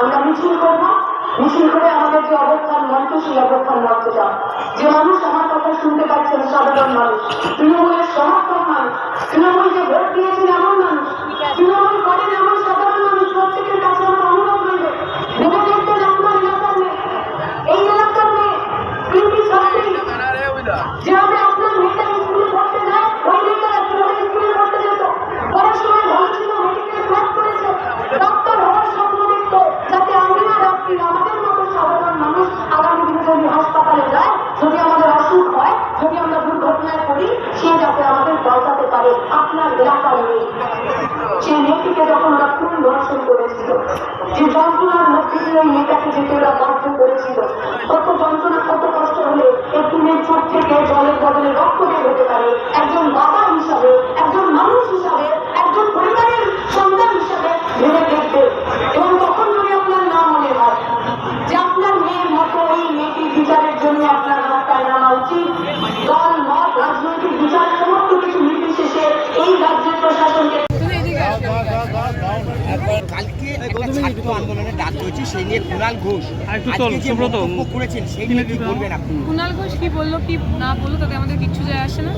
আমরা মিছিল করব, মিছিল করে আমাদের যে অবস্থান মঞ্চ সেই অবস্থান মঞ্চে যাও যে মানুষ আমার কথা শুনতে পাচ্ছেন সাধারণ মানুষ, তৃণমূলের সমর্থক মানুষ তৃণমূলকে ভোট দিয়েছেন এমন মানুষ তৃণমূল করেন এমন সাধারণ মানুষ প্রত্যেকের কাছে আমার অনুরোধ রইবে ভেবে দেখবেন আপনার এলাকার মেয়ে এই এলাকার মেয়ে কিন্তু ছাত্রী যেভাবে আপনার মেয়েটা স্কুলে পড়তে যায় ওই মেয়েটা কীভাবে স্কুলে পড়তে যেত পড়াশোনায় ভালো ছিল মেডিকেল ক্লাস করেছে ডক্টর হওয়ার স্বপ্ন দেখতো যাতে আমরা ডাক্তার আমাদের মতো সাধারণ মানুষ আগামী দিনে যদি হাসপাতালে যায় যদি আমাদের অসুখ হয় যদি আমরা দুর্ঘটনায় পড়ি সে যাতে আমাদের বাঁচাতে পারে, আপনার এলাকার মেয়ে সেই মেয়েটিকে যখন ওরা খুন ধর্ষণ করেছিল, যে যন্ত্রণার মধ্যে দিয়ে ওই মেয়েটাকে যেতে ওরা বাধ্য করেছিল, কত যন্ত্রণা, কত কষ্ট হলে একটু চোখ থেকে জলের বদলে রক্ত বের হতে পারে। একজন বাবা হিসাবে, একজন মানুষ হিসাবে, একজন পরিবারের সন্তান হিসাবে ভেবে দেখবে। এবং তখন যদি আপনার না মনে হয় যে আপনার মেয়ের মতো এই মেয়েটির বিচারের জন্য আপনার রাস্তায় নামা উচিত প্রশাসনকে কালকে একটা ছাত্র আন্দোলনের ডাক হয়েছে সেই নিয়ে কুণাল ঘোষ। আর একটু চল, আজকে যে সুব্রত। করেছেন সেই নিয়ে কি বলবেন আপনি? কুণাল ঘোষ কি বলল কি না বলল তাতে আমাদের কিচ্ছু যায় আসে না।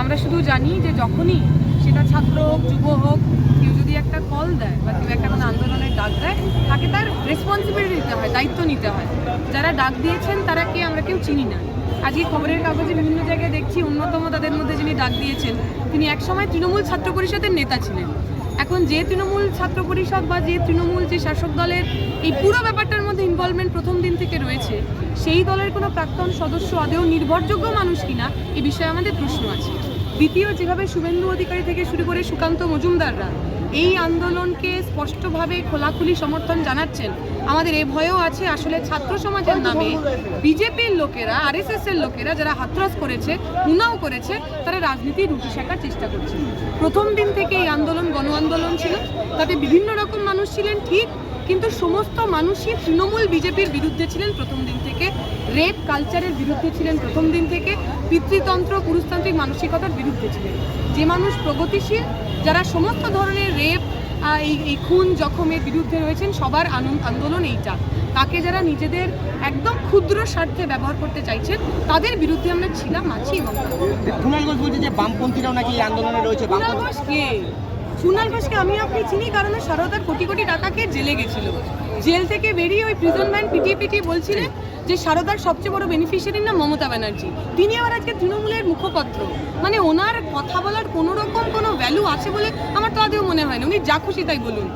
আমরা শুধু জানি যে যখনই সেটা ছাত্র হোক যুব হোক কেউ যদি একটা কল দেয় বা কেউ একটা কোনো আন্দোলনের ডাক দেয় তাকে তার রেসপন্সিবিলিটি নিতে হয় দায়িত্ব নিতে হয়। যারা ডাক দিয়েছেন তারা কে? আমরা কেউ চিনি না। আজকে খবরের কাগজে বিভিন্ন জায়গায় দেখছি অন্যতম তাদের মধ্যে যিনি ডাক দিয়েছেন, তিনি একসময় তৃণমূল ছাত্র পরিষদের নেতা ছিলেন। এখন যে তৃণমূল ছাত্র পরিষদ বা যে তৃণমূল যে শাসক দলের এই পুরো ব্যাপারটার মধ্যে ইনভলভমেন্ট প্রথম দিন থেকে রয়েছে, সেই দলের কোনো প্রাক্তন সদস্য আদেও নির্ভরযোগ্য মানুষ কিনা, এ বিষয়ে আমাদের প্রশ্ন আছে। দ্বিতীয়, যেভাবে শুভেন্দু অধিকারী থেকে শুরু করে সুকান্ত মজুমদাররা এই আন্দোলনকে স্পষ্টভাবে খোলাখুলি সমর্থন জানাচ্ছেন। আমাদের এ ভয়ও আছে, আসলে ছাত্র সমাজের নামে বিজেপির লোকেরা আরএসএস এর লোকেরা যারা হাতরাস করেছে উনাও করেছে, তারা রাজনীতি রুটি শেখার চেষ্টা করছে। প্রথম দিন থেকে এই আন্দোলন গণ আন্দোলন ছিল, তাতে বিভিন্ন রকম মানুষ ছিলেন, ঠিক, কিন্তু সমস্ত মানুষই তৃণমূল বিজেপির বিরুদ্ধে ছিলেন প্রথম দিন থেকে। রেপ কালচারের বিরুদ্ধে ছিলেন প্রথম দিন থেকে পিতৃতন্ত্র পুরুষতান্ত্রিক মানসিকতার বিরুদ্ধে ছিলেন। যে মানুষ প্রগতিশীল যারা সমস্ত ধরনের রেপ এই এই খুন জখমের বিরুদ্ধে রয়েছেন সবার আনন্দ আন্দোলন এইটা তাকে যারা নিজেদের একদম ক্ষুদ্র স্বার্থে ব্যবহার করতে চাইছেন তাদের বিরুদ্ধে আমরা ছিলাম আছি এবং কুণাল ঘোষ বলছে যে বামপন্থীরাও নাকি এই আন্দোলনে রয়েছে কুণাল ঘোষ কে? কুণাল ঘোষকে আমি আপনি চিনি কারণ সারদার কোটি কোটি টাকাকে জেলে গেছিল। জেল থেকে বেরিয়ে ওই প্রিজন ম্যান পিটিয়ে পিটিয়ে বলছিলেন যে সারদার সবচেয়ে বড় বেনিফিশিয়ারির নাম মমতা ব্যানার্জি। তিনি আবার আজকে তৃণমূলের মুখপাত্র। মানে ওনার কথা বলার কোনো রকম কোনো ভ্যালু আছে বলে আমার তো আদেও মনে হয় না। উনি যা খুশি তাই বলুন।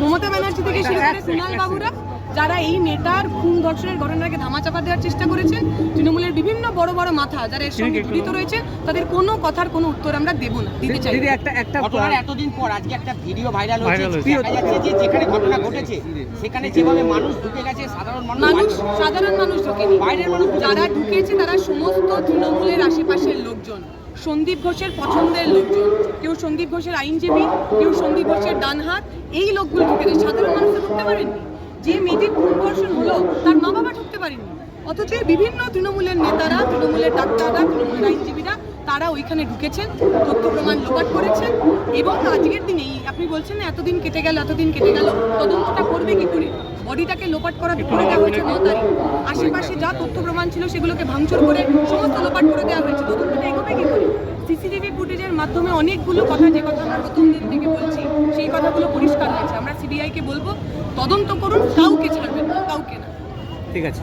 মমতা ব্যানার্জি থেকে শুরু করে কুণাল বাবুরা যারা এই নেতার খুন ধর্ষণের ঘটনাকে ধামাচাপা দেওয়ার চেষ্টা করেছে তৃণমূলের বিভিন্ন বড় বড় মাথা যারা এর সঙ্গে জড়িত রয়েছে তাদের কোনো কথার কোনো উত্তর আমরা দেব না দিতে চাই দিদি একটা একটা ঘটনার এতদিন পর আজকে একটা ভিডিও ভাইরাল হয়েছে দেখা যাচ্ছে যে যেখানে ঘটনা ঘটেছে সেখানে যেভাবে মানুষ ঢুকে গেছে সাধারণ মানুষ মানুষ সাধারণ মানুষ ঢোকেনি। বাইরের মানুষ যারা ঢুকেছে তারা সমস্ত তৃণমূলের আশেপাশের লোকজন সন্দীপ ঘোষের পছন্দের লোকজন কেউ সন্দীপ ঘোষের আইনজীবী কেউ সন্দীপ ঘোষের ডান হাত এই লোকগুলো ঢুকেছে। সাধারণ মানুষ ঢুকতে পারেননি? যে মেয়েটির খুন হলো, তার মা বাবা ঢুকতে পারেনি। অথচ বিভিন্ন তৃণমূলের নেতারা, তৃণমূলের ডাক্তাররা, তৃণমূলের আইনজীবীরা তারা ওইখানে ঢুকেছেন, তথ্য প্রমাণ লোপাট করেছেন এবং আজকের দিনেই আপনি বলছেন এতদিন কেটে গেল, এতদিন কেটে গেল, তদন্তটা করবে কি করে? বডিটাকে লোপাট করা করে দেওয়া হয়েছে ন তারিখ। আশেপাশে যা তথ্য প্রমাণ ছিল সেগুলোকে ভাঙচুর করে সমস্ত লোপাট করে দেওয়া হয়েছে। তদন্তটা এগোবে কি করে? সিসিটিভি ফুটেজের মাধ্যমে অনেকগুলো কথা, যে কথা আমরা প্রথম দিন থেকে বলছি, সেই কথাগুলো পরিষ্কার হয়েছে। আমরা সিবিআইকে বলব, তদন্ত করুন, কাউকে ছাড়বেন না, কাউকে না। ঠিক আছে।